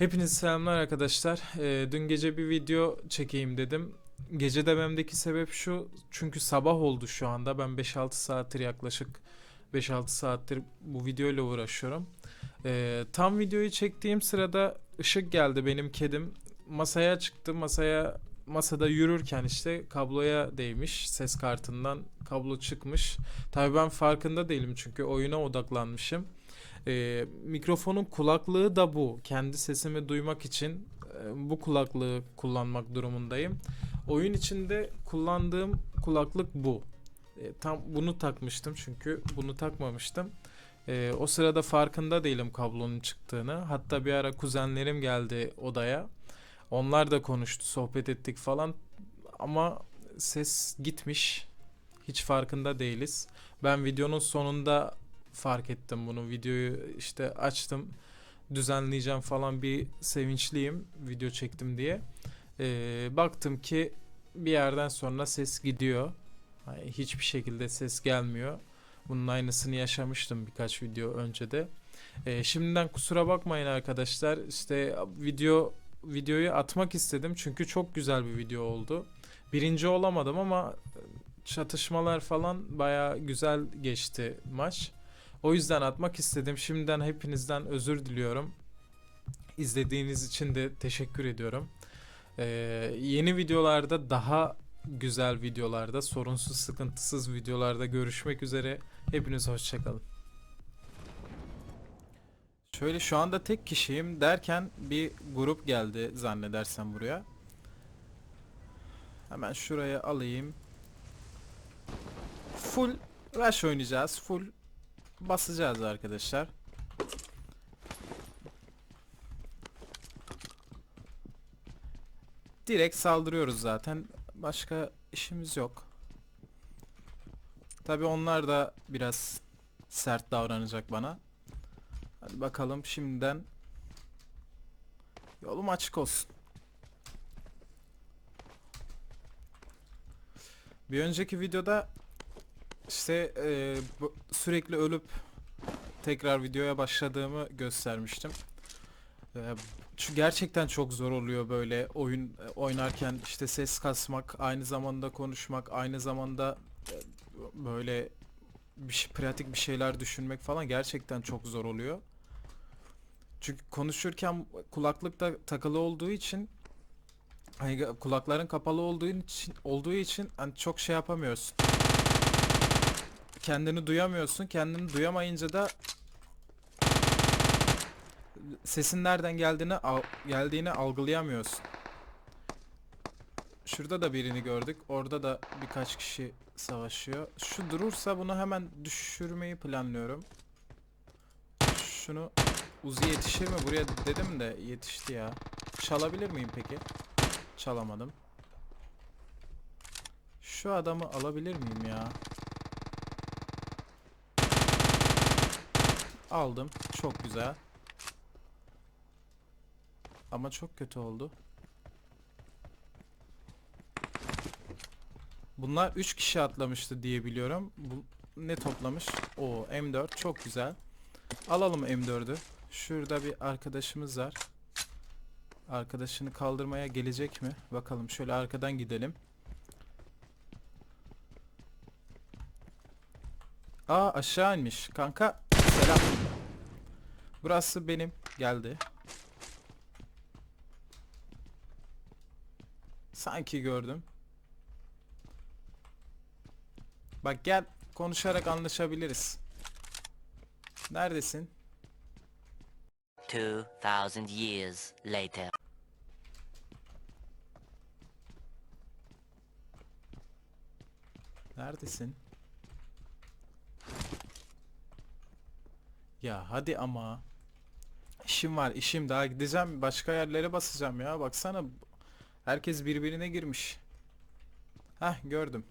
Hepinize selamlar arkadaşlar. Ee, dün gece bir video çekeyim dedim. Gece dememdeki sebep şu. Çünkü sabah oldu şu anda. Ben 5-6 saattir yaklaşık 5-6 saattir bu videoyla uğraşıyorum. Ee, tam videoyu çektiğim sırada ışık geldi benim kedim. Masaya çıktı. Masaya masada yürürken işte kabloya değmiş. Ses kartından kablo çıkmış. Tabii ben farkında değilim çünkü oyuna odaklanmışım. Ee, mikrofonun kulaklığı da bu. Kendi sesimi duymak için e, bu kulaklığı kullanmak durumundayım. Oyun içinde kullandığım kulaklık bu. E, tam bunu takmıştım çünkü bunu takmamıştım. E, o sırada farkında değilim kablonun çıktığını. Hatta bir ara kuzenlerim geldi odaya. Onlar da konuştu, sohbet ettik falan. Ama ses gitmiş. Hiç farkında değiliz. Ben videonun sonunda fark ettim bunu. Videoyu işte açtım. Düzenleyeceğim falan bir sevinçliyim video çektim diye. Ee, baktım ki bir yerden sonra ses gidiyor. Hani hiçbir şekilde ses gelmiyor. Bunun aynısını yaşamıştım birkaç video önce de. Ee, şimdiden kusura bakmayın arkadaşlar. İşte video videoyu atmak istedim çünkü çok güzel bir video oldu. Birinci olamadım ama çatışmalar falan baya güzel geçti maç. O yüzden atmak istedim. Şimdiden hepinizden özür diliyorum. İzlediğiniz için de teşekkür ediyorum. Ee, yeni videolarda daha güzel videolarda, sorunsuz, sıkıntısız videolarda görüşmek üzere. Hepiniz hoşçakalın. Şöyle şu anda tek kişiyim derken bir grup geldi zannedersem buraya. Hemen şuraya alayım. Full rush oynayacağız. Full basacağız arkadaşlar. Direkt saldırıyoruz zaten. Başka işimiz yok. Tabi onlar da biraz sert davranacak bana. Hadi bakalım şimdiden yolum açık olsun. Bir önceki videoda işte e, bu- sürekli ölüp tekrar videoya başladığımı göstermiştim. Şu gerçekten çok zor oluyor böyle oyun oynarken işte ses kasmak, aynı zamanda konuşmak, aynı zamanda böyle bir şey, pratik bir şeyler düşünmek falan gerçekten çok zor oluyor. Çünkü konuşurken kulaklık da takılı olduğu için hani kulakların kapalı olduğu için olduğu için hani çok şey yapamıyorsun kendini duyamıyorsun. Kendini duyamayınca da sesin nereden geldiğini geldiğini algılayamıyorsun. Şurada da birini gördük. Orada da birkaç kişi savaşıyor. Şu durursa bunu hemen düşürmeyi planlıyorum. Şunu Uzi yetişir mi? Buraya dedim de yetişti ya. Çalabilir miyim peki? Çalamadım. Şu adamı alabilir miyim ya? Aldım. Çok güzel. Ama çok kötü oldu. Bunlar 3 kişi atlamıştı diye biliyorum. Bu ne toplamış? O M4 çok güzel. Alalım M4'ü. Şurada bir arkadaşımız var. Arkadaşını kaldırmaya gelecek mi? Bakalım şöyle arkadan gidelim. Aa aşağı inmiş. Kanka selam. Burası benim. Geldi. Sanki gördüm. Bak gel konuşarak anlaşabiliriz. Neredesin? 2000 years later. Neredesin? Ya hadi ama. İşim var işim daha gideceğim başka yerlere basacağım ya baksana. Herkes birbirine girmiş. Heh gördüm.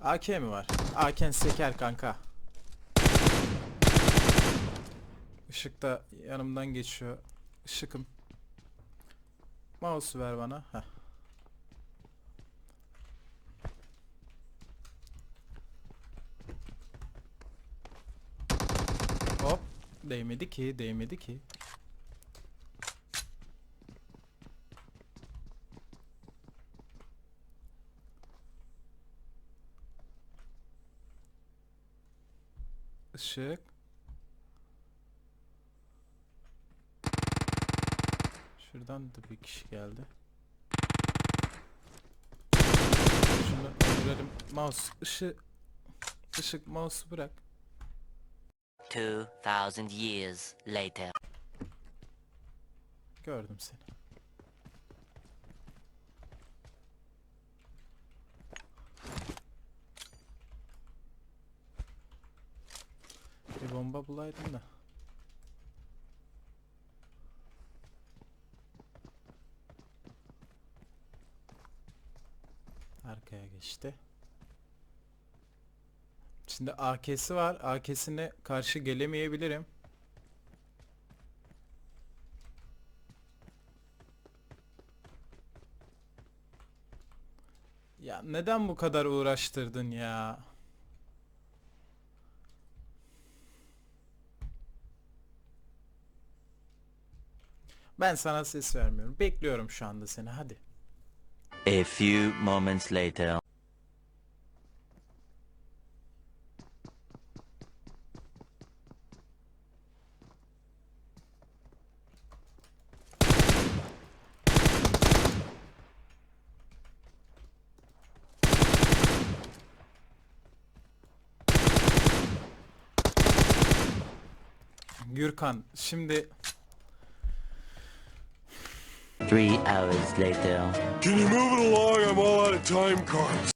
AK mi var? AK'n seker kanka. Işık da yanımdan geçiyor. Işıkım. Mouse'u ver bana. Heh. Değmedi ki, değmedi ki. Işık. Şuradan da bir kişi geldi. Şunu öldürelim. Mouse ışı ışık mouse'u bırak. 2000 years later. Gördüm seni. Bir bomba bulaydım da. Arkaya geçti. Şimdi AK'si var. AK'sine karşı gelemeyebilirim. Ya neden bu kadar uğraştırdın ya? Ben sana ses vermiyorum. Bekliyorum şu anda seni. Hadi. A few moments later. Gürkan, şimdi Three hours later. Can you move it along? I'm all out of time cards.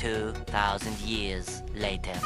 Two thousand years later.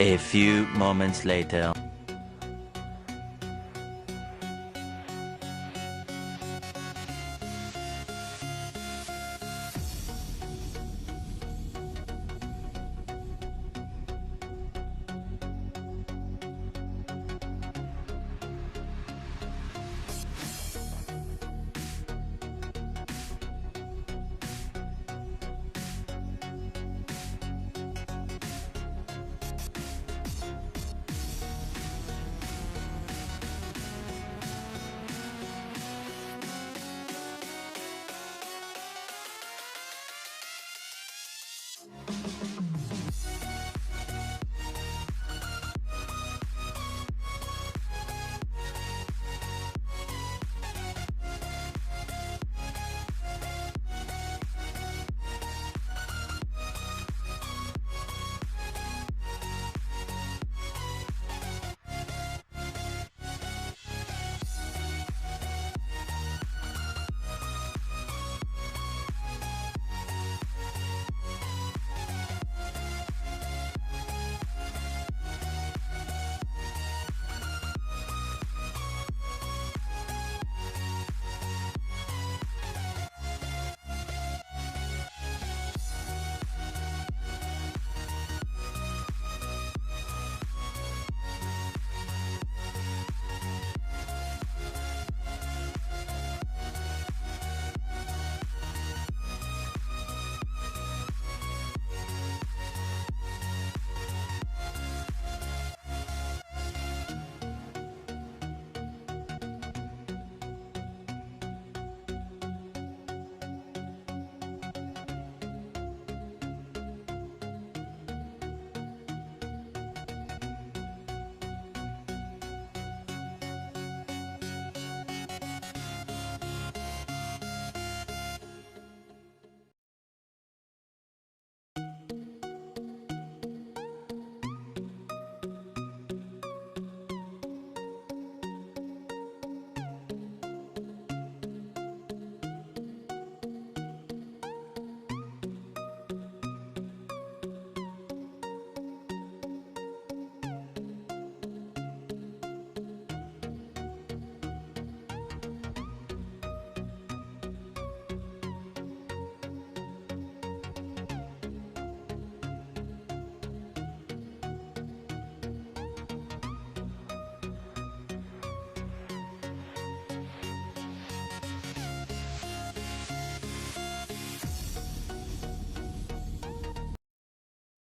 A few moments later.